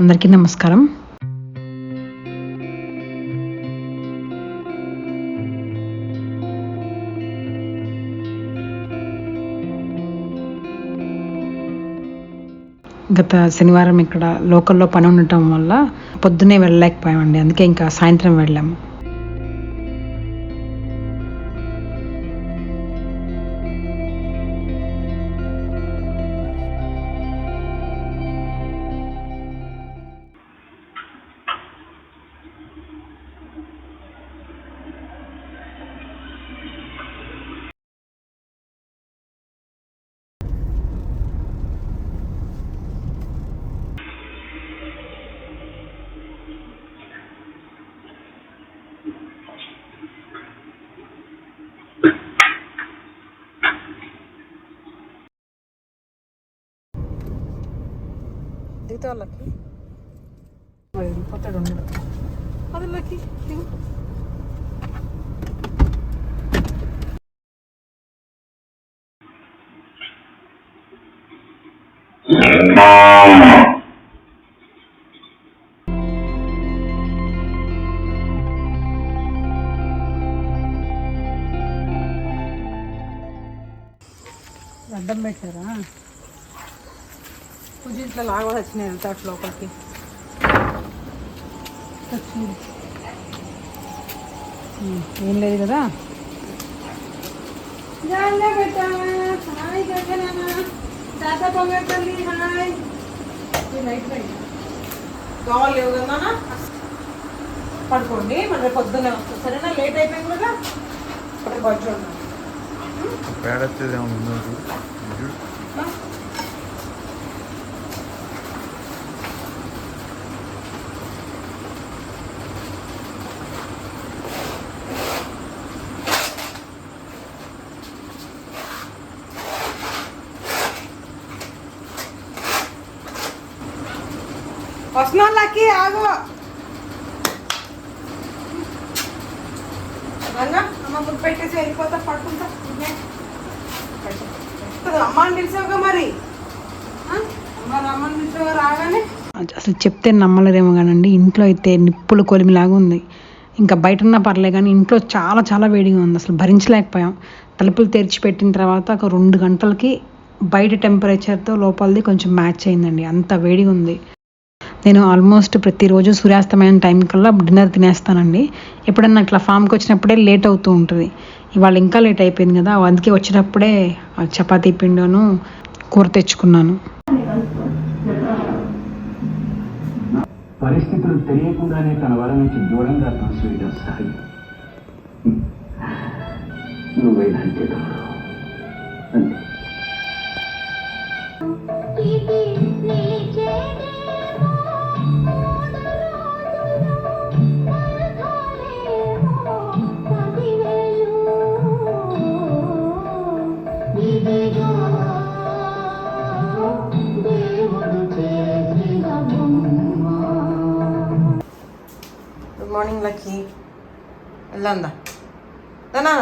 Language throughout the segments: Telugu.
అందరికీ నమస్కారం. గత శనివారం ఇక్కడ లోకల్లో పని ఉండటం వల్ల పొద్దున్నే వెళ్ళలేకపోయామండి. అందుకే ఇంకా సాయంత్రం వెళ్ళాము. దిగుతా వాళ్ళకి వెళ్ళిపోతాడు ఉండడు అది లక్కి పూజ ఇట్లా లాగా వచ్చినాయి అంత అట్లా లోపలికి చూడు ఉమ్, ఏం లేదు కదా కావాలి లేవు కదా పడుకోండి మరి పొద్దున్నే వస్తుంది సరేనా లేట్ అయిపోయింది కదా ఇప్పుడు బజ్జు పేడెత్తేది ఏమన్నా ఉందా చూడు. చూడు. వస్తున్నా లక్కి ఆగు అమ్మ పెట్టేసి వెళ్ళిపోతా పడుకుంటా. అమ్మ అని పిలిచావుగా మరి? అమ్మ రమ్మని రాగానే? అసలు చెప్తే నమ్మలేరేమో కానండి ఇంట్లో అయితే నిప్పులు కొలిమిలాగా ఉంది. ఇంకా బయట ఉన్నా పర్లే కానీ ఇంట్లో చాలా చాలా వేడిగా ఉంది. అసలు భరించలేకపోయాం. తలుపులు తెరిచి పెట్టిన తర్వాత ఒక రెండు గంటలకి బయట టెంపరేచర్తో లోపలిది కొంచెం మ్యాచ్ అయిందండి. అంత వేడిగా ఉంది. నేను ఆల్మోస్ట్ ప్రతిరోజు సూర్యాస్తమయం టైం కల్లా డిన్నర్ తినేస్తానండి. ఎప్పుడన్నా ఇట్లా ఫామ్కి వచ్చినప్పుడే లేట్ అవుతూ ఉంటుంది. ఇవాళ ఇంకా లేట్ అయిపోయింది కదా అందుకే వచ్చినప్పుడే ఆ చపాతీ పిండిను కూర తెచ్చుకున్నాను. పరిస్థితులు తెలియకుండానే తన వరం నుంచి దూరంగా తోసివేయడం సహజం నువ్వేనంటే అంతే. గుడ్ మార్నింగ్ లక్కీ వెళ్ళందా దానా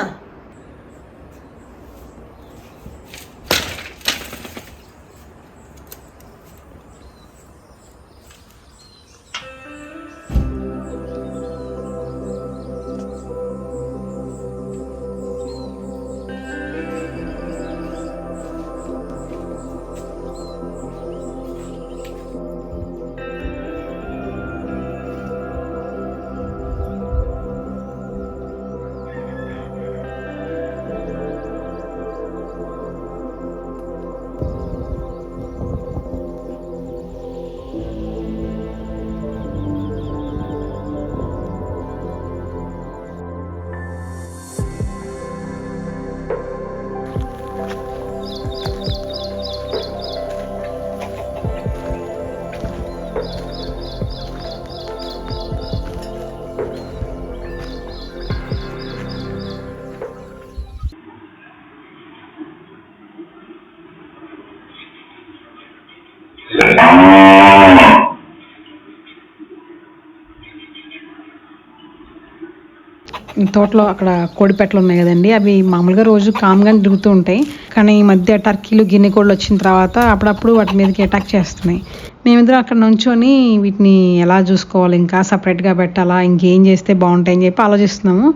తోటలో అక్కడ కోడిపెట్టలు ఉన్నాయి కదండి అవి మామూలుగా రోజు కామ్గా తిరుగుతూ ఉంటాయి. కానీ ఈ మధ్య టర్కీలు గిన్నె కోళ్ళు వచ్చిన తర్వాత అప్పుడప్పుడు వాటి మీదకి అటాక్ చేస్తున్నాయి. మేమిద్దరం అక్కడ నుంచొని వీటిని ఎలా చూసుకోవాలి ఇంకా సపరేట్గా పెట్టాలా ఇంకేం చేస్తే బాగుంటాయని చెప్పి ఆలోచిస్తున్నాము.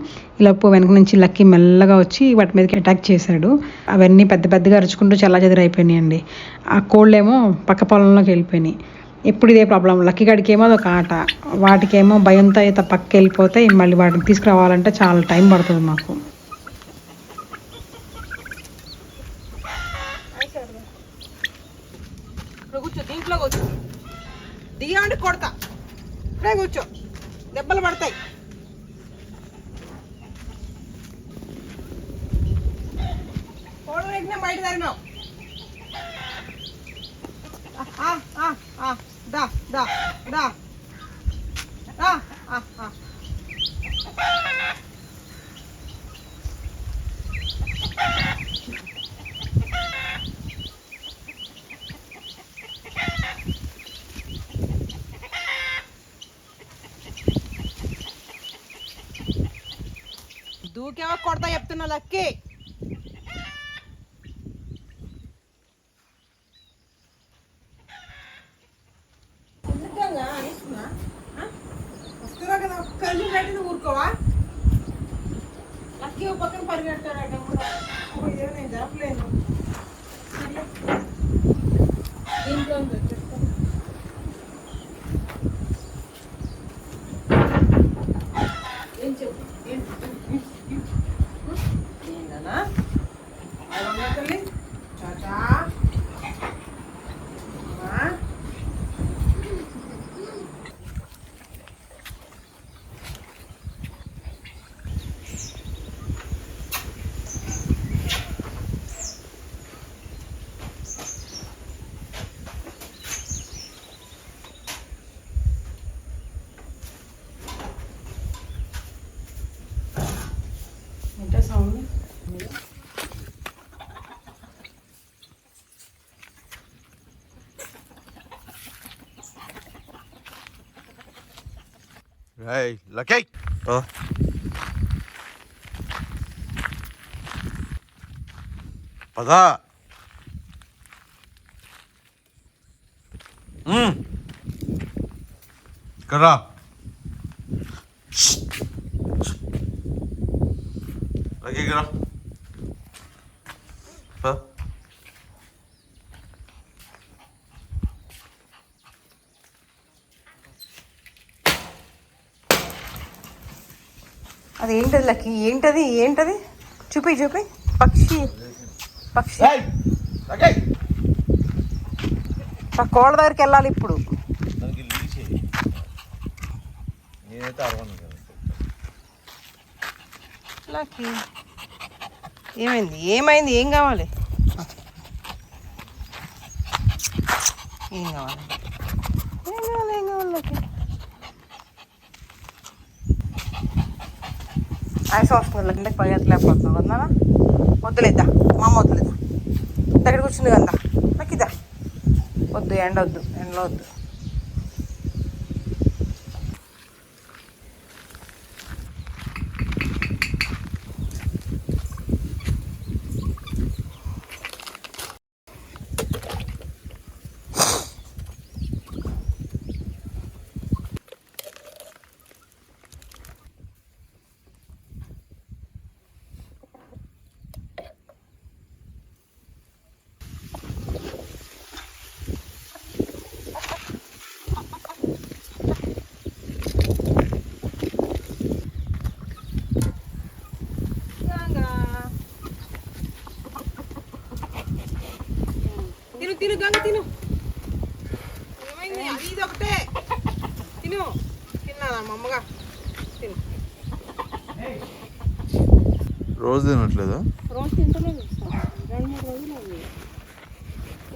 ఇలాపు వెనక నుంచి లక్కీ మెల్లగా వచ్చి వాటి మీదకి అటాక్ చేశాడు. అవన్నీ పెద్ద పెద్దగా అరుచుకుంటూ చల్లా అయిపోయినాయండి ఆ కోళ్ళేమో పక్క పొలంలోకి వెళ్ళిపోయినాయి. ఇప్పుడు ఇదే ప్రాబ్లం లక్కీ గడికి ఏమో అదొక ఆట. వాటికేమో భయంతో అయితే పక్క వెళ్ళిపోతే మళ్ళీ వాటిని తీసుకురావాలంటే చాలా టైం పడుతుంది మాకు. కూర్చో దీంట్లో కూర్చో. దియ్యండి కొడతా. ఇక్కడే కూర్చో. దెబ్బలు పడతాయి. కోడలు ఎక్కినా బయట ఆ, ఆ, ఆ, దా దా దా దా, ఆ, ఆ. దూకేమో కొడతా చెప్తున్నా లక్కి వస్తున్నా కదా కళ్ళు కట్టిన ఊరుకోవా లక్కీ ఓ పక్కన పరిగెడతాడట కూడా ఓ, ఇదేమో నేను జరపలేను సర్లే. దీంట్లో ఉంది, చెప్తా. ఏం చెప్పు ఏం ఏంటన్నా అవునా తల్లి చాచా అమ్మా అంటే సౌండ్ Hey, Lucky! Oh. పదా ఇక్కడ రా. లక్కీ ఇక్కడ రా. పద. అది ఏంటది లక్కీ? ఏంటది? ఏంటది? చూపి చూపి. పక్షి. పక్షి! ఆ కోళ్ళ దగ్గరికి వెళ్ళాలి ఇప్పుడు. లక్కీ. ఏమైంది? ఏమైంది? ఏం కావాలి? ఏం కావాలి? ఏం కావాలి? ఏం కావాలి లక్కీ? ఐస్ వస్తుంది లక్కీ పరిగెత్తలేకపోతుంది కదా వద్దులేద్దా? మా అమ్మ వద్దులేదా దగ్గర కూర్చుంది కదా. నాకు ఇదా వద్దు ఎండ వద్దు ఎండలో వద్దు. తిను గంగ తిను. ఏమైంది? అది ఇది ఒకటే తిను. తిన్నానా మా అమ్మగా తిను. రోజు తినట్లేదా? రోజు తింటలేదు. రెండు మూడు రోజులు అయింది.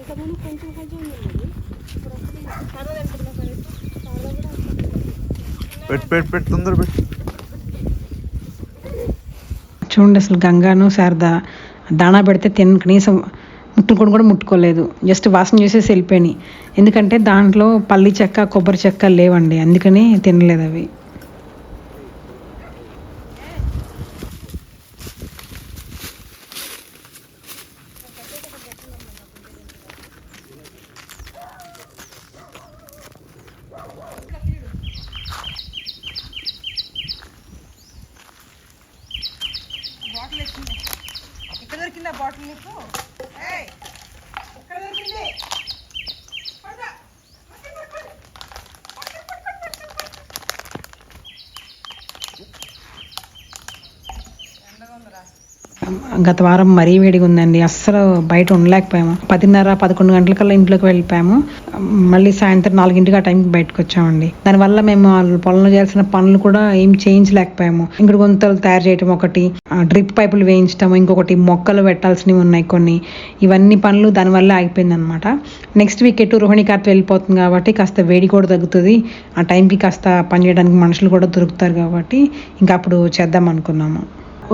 ఇంతకుముందు కొంచెం కొంచెం తిన్నది. ఇప్పుడు తొందర పెట్టు చూడండి అసలు గంగాను శారద దాణా పెడితే తిన కనీసం ముట్టుకొని కూడా ముట్టుకోలేదు. జస్ట్ వాసన చూసేసి వెళ్ళిపోయినాయి. ఎందుకంటే దాంట్లో పల్లి చెక్క కొబ్బరి చెక్క లేవండి. అందుకని తినలేదు అవి. గత వారం మరీ వేడిగా ఉందండి. అస్సలు బయట ఉండలేకపోయాము. పదిన్నర పదకొండు గంటలకల్లా ఇంట్లోకి వెళ్ళిపోయాము. మళ్ళీ సాయంత్రం నాలుగింటికి ఆ టైంకి బయటకు వచ్చామండి. దానివల్ల మేము వాళ్ళు పొలంలో చేయాల్సిన పనులు కూడా ఏం చేయించలేకపోయాము. ఇంకుడు గుంతలు తయారు చేయటం ఒకటి డ్రిప్ పైపులు వేయించడం ఇంకొకటి మొక్కలు పెట్టాల్సినవి ఉన్నాయి కొన్ని. ఇవన్నీ పనులు దానివల్ల ఆగిపోయింది అనమాట నెక్స్ట్ వీక్ ఎటు రోహిణి కార్తె వెళ్ళిపోతుంది కాబట్టి కాస్త వేడి కూడా తగ్గుతుంది. ఆ టైంకి కాస్త పని చేయడానికి మనుషులు కూడా దొరుకుతారు కాబట్టి ఇంకా అప్పుడు చేద్దాం అనుకున్నాము.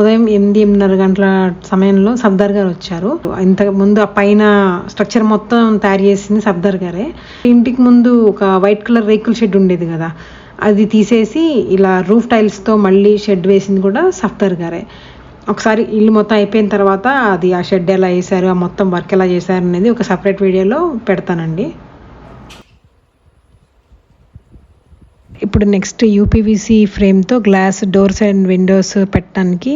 ఉదయం ఎనిమిది ఎనిమిదిన్నర గంటల సమయంలో సర్దార్ గారు వచ్చారు. ఇంతకు ముందు ఆ పైన స్ట్రక్చర్ మొత్తం తయారు చేసింది సర్దార్ గారే. ఇంటికి ముందు ఒక వైట్ కలర్ రేకుల షెడ్ ఉండేది కదా అది తీసేసి ఇలా రూఫ్ టైల్స్తో మళ్ళీ షెడ్ వేసింది కూడా సఫ్దర్ గారే. ఒకసారి ఇల్లు మొత్తం అయిపోయిన తర్వాత అది ఆ షెడ్ ఎలా వేశారు ఆ మొత్తం వర్క్ ఎలా చేశారు అనేది ఒక సపరేట్ వీడియోలో పెడతానండి. ఇప్పుడు నెక్స్ట్ యూపీవీసీ ఫ్రేమ్తో గ్లాస్ డోర్స్ అండ్ విండోస్ పెట్టడానికి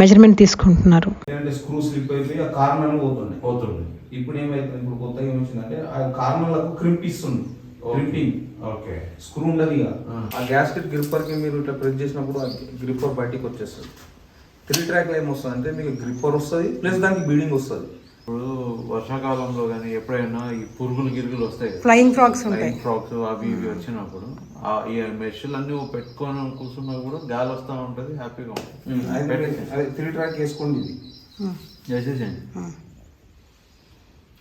మెజర్మెంట్ తీసుకుంటున్నారు. స్క్రూ స్లిప్ అయిపోయి ఆ కార్నర్ పోతుంది పోతుంది. ఇప్పుడు ఏమైతుంది? ఇప్పుడు కొత్తగా ఏమొచ్చిందంటే ఆ కార్నర్లకు క్రింప్ ఇస్తుంది. Crimping okay. స్క్రూ ఉండదు ఇక. ఆ గ్యాస్కెట్ గ్రిప్పర్కి మీరు ఇట్లా ప్రెస్ చేసినప్పుడు ఆ గ్రిప్పర్ బయటికి వచ్చేస్తుంది. త్రీ ట్రాక్లో ఏమొస్తుంది అంటే మీకు గ్రిప్పర్ వస్తుంది ప్లస్ దానికి బీడింగ్ వస్తుంది. ఇప్పుడు వర్షాకాలంలో కానీ ఎప్పుడైనా ఈ పురుగులు గిరుగులు వస్తాయి. ఫ్లయింగ్ ఫ్రాక్స్ ఉంటాయి. ఫ్లయింగ్ ఫ్రాక్స్ అవి ఇవి వచ్చినప్పుడు ఆ ఈ మెషిన్లు అన్ని పెట్టుకొని కూర్చున్నా కూడా గాలి వస్తూ ఉంటుంది హ్యాపీగా ఉంటుంది. త్రీ ట్రాక్ వేసుకోండి ఇది. చేసేసేయండి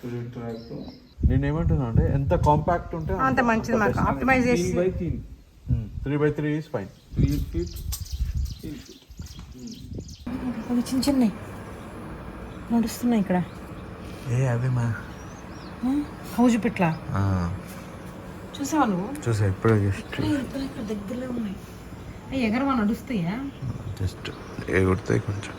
త్రీ ట్రాక్ నేను ఏమంటున్నా అంటే ఎంత కాంపాక్ట్ ఉంటే అంత మంచిది మాకు. ఆప్టిమైజ్ చేసి by Teen three by three is fine three feet అవి చిన్న చిన్నవి. నడుస్తున్నాయి ఇక్కడ. ఏ అవి మా. హౌజ్ పెట్ల చూసావా నువ్వు? చూసా ఇప్పుడే జస్ట్ దగ్గరలో ఉన్నాయి. అవి ఎగరవా నడుస్తాయా? జస్ట్ ఎగురుతాయి కొంచెం.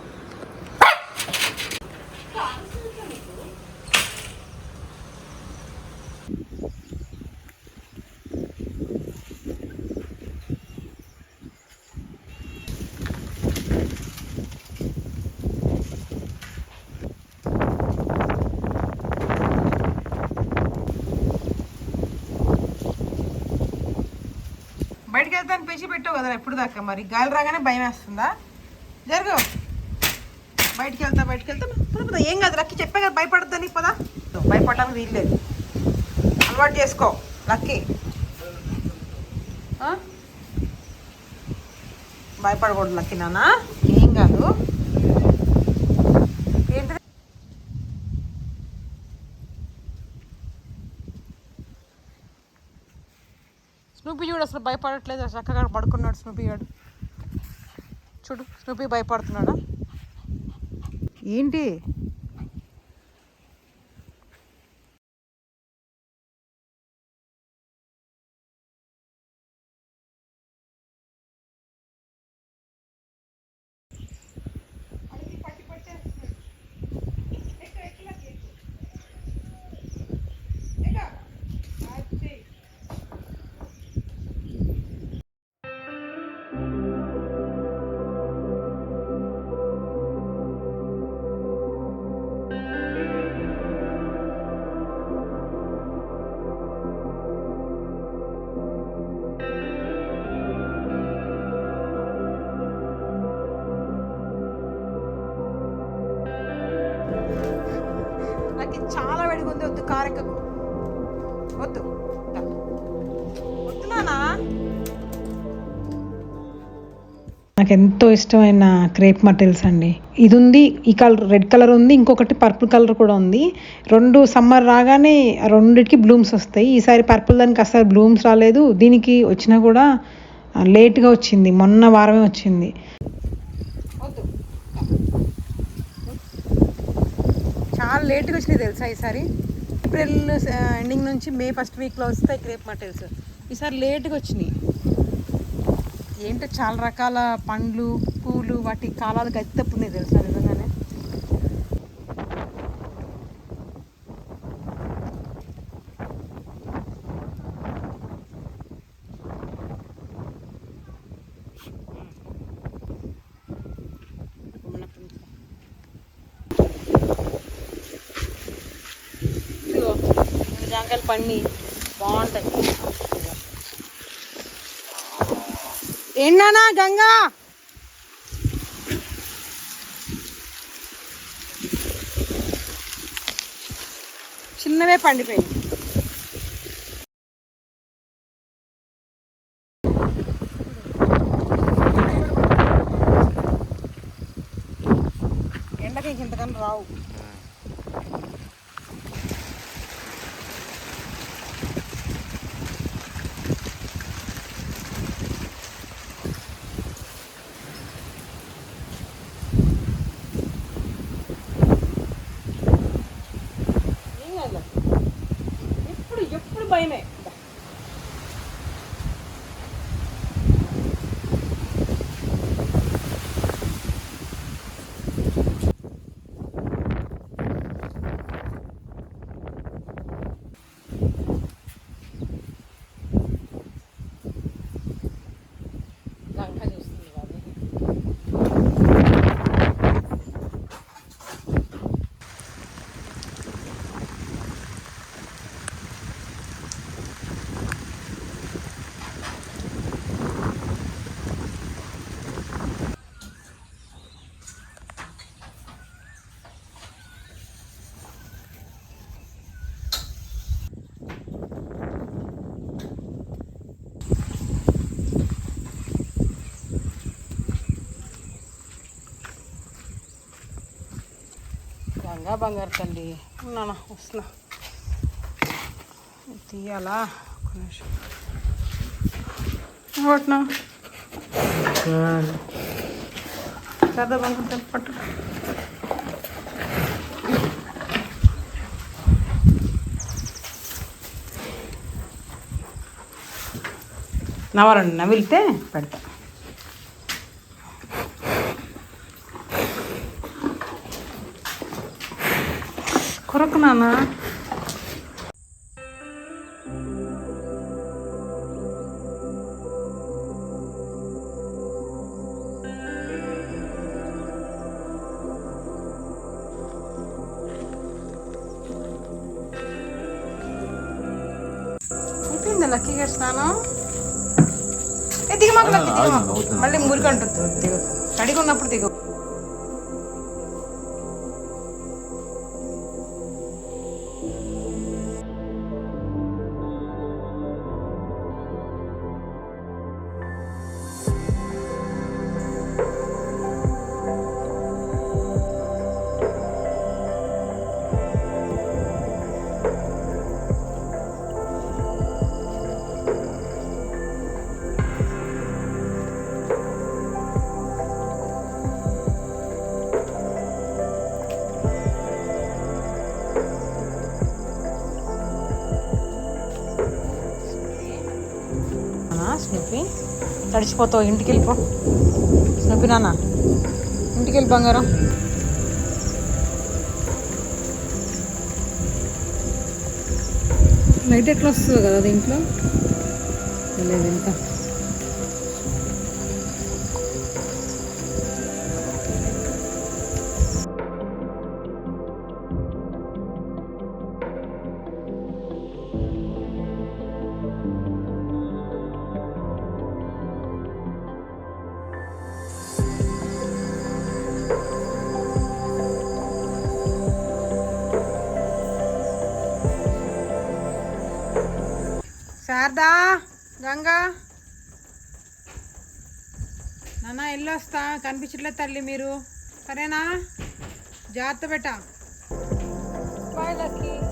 మరి గాలి రాగానే భయం వేస్తుందా? జరుగు. బయటికి వెళ్తా బయటికి వెళ్తా. పద, ఏం కాదు లక్కీ చెప్పే కదా భయపడద్దని పదా. భయపడడానికి వీల్లేదు అలవాటు చేసుకో లక్కీ. భయపడకూడదు లక్కీ నాన్న. ఏం కాదు ఏంటిది స్నూపీ చూడు అసలు భయపడట్లేదు చక్కగా పడుకున్నాడు స్నూపీ గాడు. చూడు స్నూపీ భయపడుతున్నాడా? ఏంటి? ఎంతో ఇష్టమైన క్రేప్ మటీరియల్స్ అండి. ఇది ఉంది ఈ కలర్ రెడ్ కలర్ ఉంది ఇంకొకటి పర్పుల్ కలర్ కూడా ఉంది. రెండు సమ్మర్ రాగానే రెండింటికి బ్లూమ్స్ వస్తాయి. ఈసారి పర్పుల్ దానికి అసలు బ్లూమ్స్ రాలేదు. దీనికి వచ్చినా కూడా లేట్గా వచ్చింది. మొన్న వారమే వచ్చింది. చాలా లేట్గా వచ్చినాయి తెలుసా ఈసారి? ఏప్రిల్ ఎండింగ్ నుంచి మే ఫస్ట్ వీక్లో వస్తాయి క్రేప్ మటల్స్. ఈసారి లేట్గా వచ్చినాయి. ఏంటో చాలా రకాల పండ్లు పూలు వాటి కాలాలు గతి తప్పున్నాయి తెలుసా నిజంగానే? జాంకాయలు పండి బాగుంటాయి. ఏంటన్నా గంగా? చిన్నవే పండిపోయింది. ఎండకి ఇంతకన్నా రావు. బంగారు తల్లి. ఉన్నానా వస్తున్నా. తీయాలా? ఒక నిమిషం. ఓట్నా కదా బంగారు తల్లి పట్టు నవరండి నవిలితే పెడతా. కొరకు నాన్న అయిపోయిందా లక్కీ గారి స్నానం? లక్కీ మళ్ళీ మురికంటుంది దిగు. కడిగి ఉన్నప్పుడు దిగు. తడిచిపోతావు ఇంటికి వెళ్ళిపో స్నూపి నాన్న ఇంటికి వెళ్ళి బంగారం. లైట్ ఎట్లా వస్తుంది కదా దీంట్లో? లేదు ఎంత గంగా. నాన్న వస్తా కనిపించట్లేదు తల్లి మీరు. సరేనా? జాగ్రత్త పెట్ట బాయ్ లక్కీ.